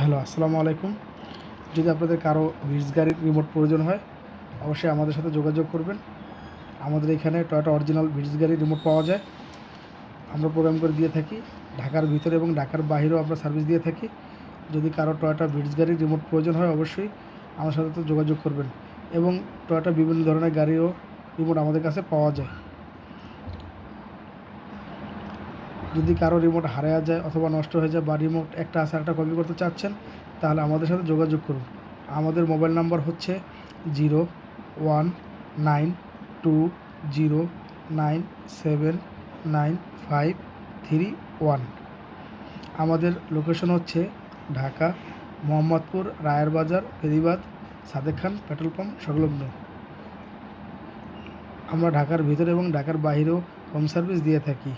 Hello, আসসালামু আলাইকুম। যদি আপনাদের কারও ভিটস গাড়ির রিমোট প্রয়োজন হয়, অবশ্যই আমাদের সাথে যোগাযোগ করবেন। আমাদের এখানে টয়টা অরিজিনাল ভিটস গাড়ির রিমোট পাওয়া যায়। আমরা প্রোগ্রাম করে দিয়ে থাকি। ঢাকার ভিতরে এবং ঢাকার বাইরেও আমরা সার্ভিস দিয়ে থাকি। যদি কারও টয়োটা ভিটস গাড়ির রিমোট প্রয়োজন হয়, অবশ্যই আমার সাথে তো যোগাযোগ করবেন। এবং টয়োটা বিভিন্ন ধরনের গাড়িও রিমোট আমাদের কাছে পাওয়া যায়। যদি কারও রিমোট হারিয়ে যায় অথবা নষ্ট হয়ে যায় বা রিমোট একটা আছে একটা কপি করতে চাচ্ছেন, তাহলে আমাদের সাথে যোগাযোগ করুন। আমাদের মোবাইল নাম্বার হচ্ছে zero one nine two zero nine seven nine five three one আমাদের লোকেশন হচ্ছে ঢাকা, মোহাম্মদপুর, রায়ের বাজার, ফেরিবাদ, সাদেক খান, পেট্রোল পাম্প, সংলগ্ন। আমরা ঢাকার ভিতরে এবং ঢাকার বাইরেও হোম সার্ভিস দিয়ে থাকি।